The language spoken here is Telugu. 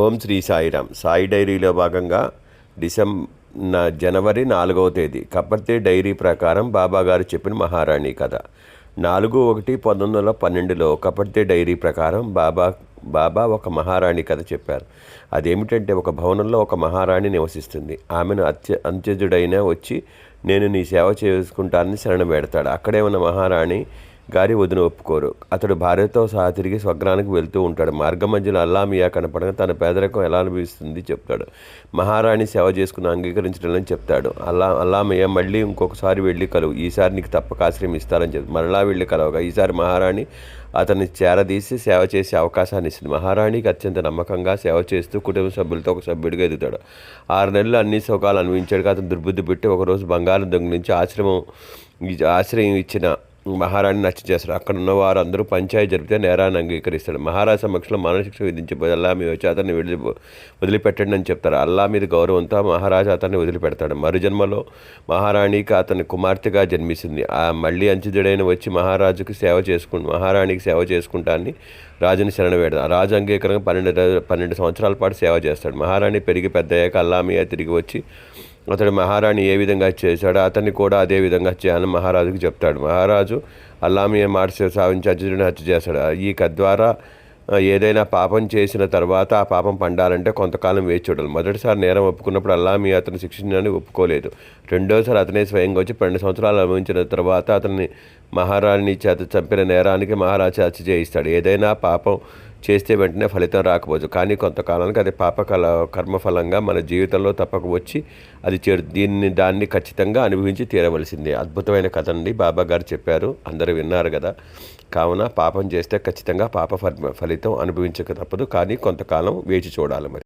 ఓం శ్రీ సాయిరామ్. సాయి డైరీలో భాగంగా డిసెం జనవరి నాలుగవ తేదీ. కపర్తే డైరీ ప్రకారం బాబా గారు చెప్పిన మహారాణి కథ. నాలుగు ఒకటి పంతొమ్మిది వందల పన్నెండులో కపర్తే డైరీ ప్రకారం బాబా బాబా ఒక మహారాణి కథ చెప్పారు. అదేమిటంటే ఒక భవనంలో ఒక మహారాణి నివసిస్తుంది. ఆమెను అత్య అంత్యజుడైన వచ్చి నేను నీ సేవ చేసుకుంటానని శరణం పెడతాడు అక్కడే ఉన్న మహారాణి గారి వదిన ఒప్పుకోరు. అతడు భార్యతో సహా తిరిగి స్వగ్రానికి వెళ్తూ ఉంటాడు. మార్గ మధ్యలో అల్లామియా కనపడగా తన పేదరికం ఎలా అనిపిస్తుంది చెప్తాడు. మహారాణి సేవ చేసుకుని అంగీకరించడం చెప్తాడు. అల్లా అల్లామయ్య మళ్ళీ ఇంకొకసారి వెళ్ళి కలువు ఈసారి నీకు తప్పక ఆశ్రయం ఇస్తారని చెప్పి. మరలా వెళ్ళి కలవగా ఈసారి మహారాణి అతన్ని చేరదీసి సేవ చేసే అవకాశాన్ని ఇస్తుంది. మహారాణికి అత్యంత నమ్మకంగా సేవ చేస్తూ కుటుంబ సభ్యులతో ఒక సభ్యుడిగా ఎదుగుతాడు. ఆరు నెలలు అన్ని సుఖాలు అనుభవించాడు అతను దుర్బుద్ధి పెట్టి ఒకరోజు బంగారం దొంగిలించి ఆశ్రమం ఆశ్రయం ఇచ్చిన మహారాణి నచ్చ చేస్తాడు. అక్కడ ఉన్న వారందరూ పంచాయతీ జరిపితే నేరాన్ని అంగీకరిస్తాడు. మహారాజు సమక్షంలో మరణశిక్ష విధించబోయి అల్లా మీ వచ్చి అతన్ని విడిది వదిలిపెట్టండి అని చెప్తారు. అల్లా మీద గౌరవంతో మహారాజు అతన్ని వదిలిపెడతాడు. మరుజన్మలో మహారాణికి అతని కుమార్తెగా జన్మిస్తుంది. ఆ మళ్ళీ అంచుజుడైన వచ్చి మహారాజుకి సేవ చేసుకుంటు మహారాణికి సేవ చేసుకుంటాన్ని రాజుని శరణ వేడదు రాజు అంగీకరంగా పన్నెండు పన్నెండు సంవత్సరాల పాటు సేవ చేస్తాడు. మహారాణి పెరిగి పెద్దయ్యాక అల్లామియా తిరిగి వచ్చి అతడు మహారాణి ఏ విధంగా చేశాడో అతన్ని కూడా అదే విధంగా చేయాలని మహారాజుకు చెప్తాడు. మహారాజు అల్లామియ మాట సావించి అర్జునుడిని హత్య చేస్తాడు ఈ కథ ద్వారా ఏదైనా పాపం చేసిన తర్వాత ఆ పాపం పండాలంటే కొంతకాలం వేచి చూడాలి. మొదటిసారి నేరం ఒప్పుకున్నప్పుడు అల్లామి అతను శిక్షించడానికి ఒప్పుకోలేదు. రెండోసారి అతనే స్వయంగా వచ్చి పన్నెండు సంవత్సరాలు అనుభవించిన తర్వాత అతన్ని మహారాణి చేత చంపిన నేరానికి మహారాజు హత్య చేయిస్తాడు. ఏదైనా పాపం చేస్తే వెంటనే ఫలితం రాకపోవచ్చు. కానీ కొంతకాలానికి అది పాప కల కర్మఫలంగా మన జీవితంలో తప్పక వచ్చి అది చేరు దీన్ని దాన్ని ఖచ్చితంగా అనుభవించి తీరవలసిందే. అద్భుతమైన కథ అండి బాబా గారు చెప్పారు. అందరూ విన్నారు కదా. కావున పాపం చేస్తే ఖచ్చితంగా పాప ఫలితం అనుభవించక తప్పదు. కానీ కొంతకాలం వేచి చూడాలి మరి.